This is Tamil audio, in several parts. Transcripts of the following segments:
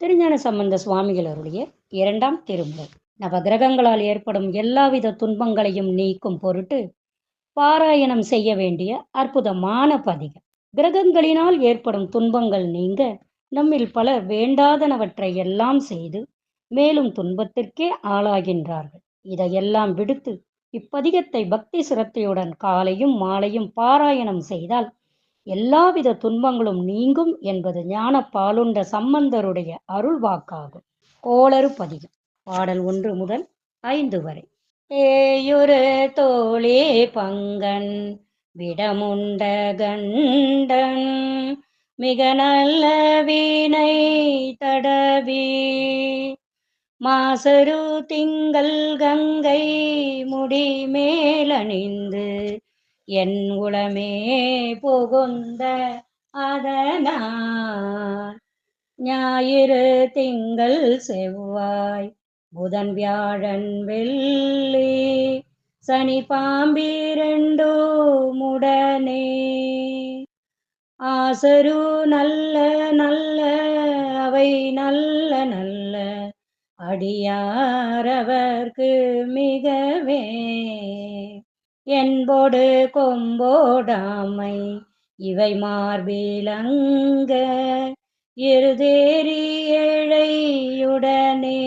திருஞான சம்பந்த சுவாமிகள் அருளிய இரண்டாம் திருமுறை. நவகிரகங்களால் ஏற்படும் எல்லாவித துன்பங்களையும் நீக்கும் பொருட்டு பாராயணம் செய்ய வேண்டிய அற்புதமான பதிகம். கிரகங்களினால் ஏற்படும் துன்பங்கள் நீங்க நம்மில் பலர் வேண்டாதனவற்றை எல்லாம் செய்து மேலும் துன்பத்திற்கே ஆளாகின்றார்கள். இதையெல்லாம் விடுத்து இப்பதிகத்தை பக்தி சிரத்தையுடன் காலையும் மாலையும் பாராயணம் செய்தால் எல்லாவித துன்பங்களும் நீங்கும் என்பது ஞான பாலுண்ட சம்பந்தருடைய அருள் வாக்காகும் கோளறு பதிகம் பாடல் ஒன்று முதல் ஐந்து வரை. ஏயுரு தோழே பங்கன் விடமுண்ட கண்டன் மிக நல்ல வீணை தடவி. மாசரு திங்கள் கங்கை முடி மேலணிந்து என் உளமே புகுந்த அதனால் ஞாயிறு திங்கள் செவ்வாய் புதன் வியாழன் வெள்ளி சனி பாம்பிரண்டோ முடனே. ஆசரு நல்ல நல்ல அவை நல்ல நல்ல அடியாரவர்க்கு மிகவே. என்போடு கொம்போடாமை இவை மார்பிலங்க. இருதேறி ஏழையுடனே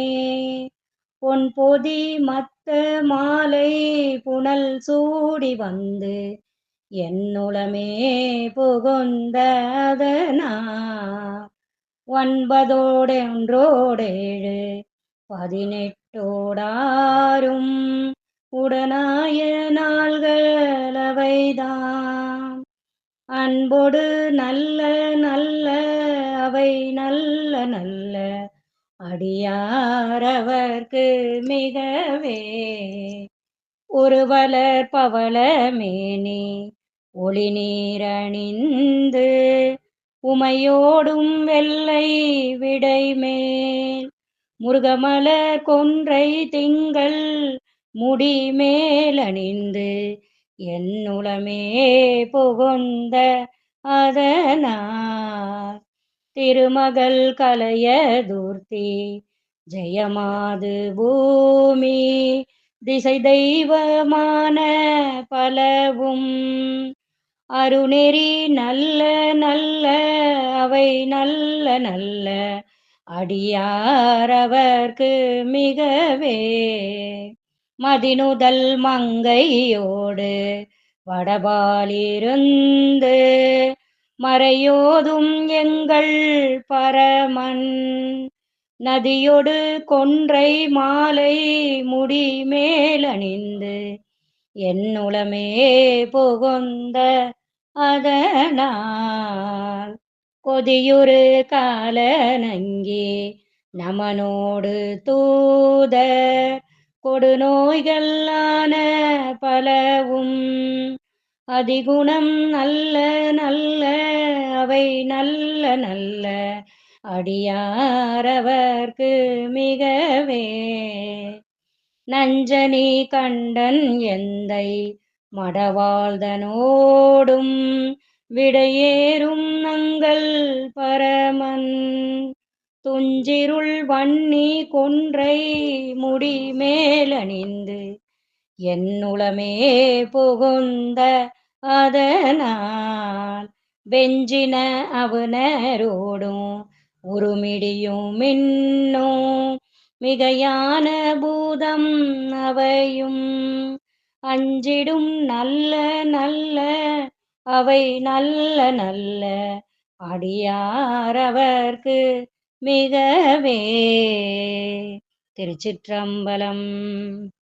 பொன் பொதி மத்த மாலை புனல் சூடி வந்து என்னுளமே புகுந்ததனா. ஒன்பதோடொன்றோடேழு பதினெட்டோடாரும் உடனாய நாள்களவைதான் அன்போடு நல்ல நல்ல அவை நல்ல நல்ல அடியாரவர்க்கு மிகவே. ஒருவலர் பவள மேனி ஒளி நீரணிந்து உமையோடும் வெள்ளை விடைமேல். முருகமலர் கொன்றை திங்கள் முடி மேலணிந்து என்னுளமே புகுந்த அதனார். திருமகள் கலைய தூர்த்தி ஜெயமாது பூமி திசை தெய்வமான பலவும். அருநெறி நல்ல நல்ல அவை நல்ல நல்ல அடியாரவர்க்கு மிகவே. மதினுதல் மங்கையோடு வடபாலிருந்து மறையோதும் எங்கள் பரமன். நதியொடு கொன்றை மாலை முடி மேலணிந்து என்னுளமே புகுந்த அதனால் கொதியுறு கால நங்கி நமனோடு தூதர் கொடுநோய்களான பலவும் அதிகுணம் நல்ல நல்ல அவை நல்ல நல்ல. அடியாரவர்க்கு மிகவே. நஞ்சனி கண்டன் எந்தை மடவாழ்தனோடும் விடையேறும் நங்கள் பரமன். துஞ்சிருள் வன்னி கொன்றை கொடி மேலணிந்து என்னுளமே புகுந்த அதனால் வெஞ்சின அவனரோடும் உருமிடியும் மின்னும் மிகையான பூதம் அவையும் அஞ்சிடும் நல்ல நல்ல அவை நல்ல நல்ல அடியாரவர்க்கு மிகவே திருச்சிற்றம்பலம்.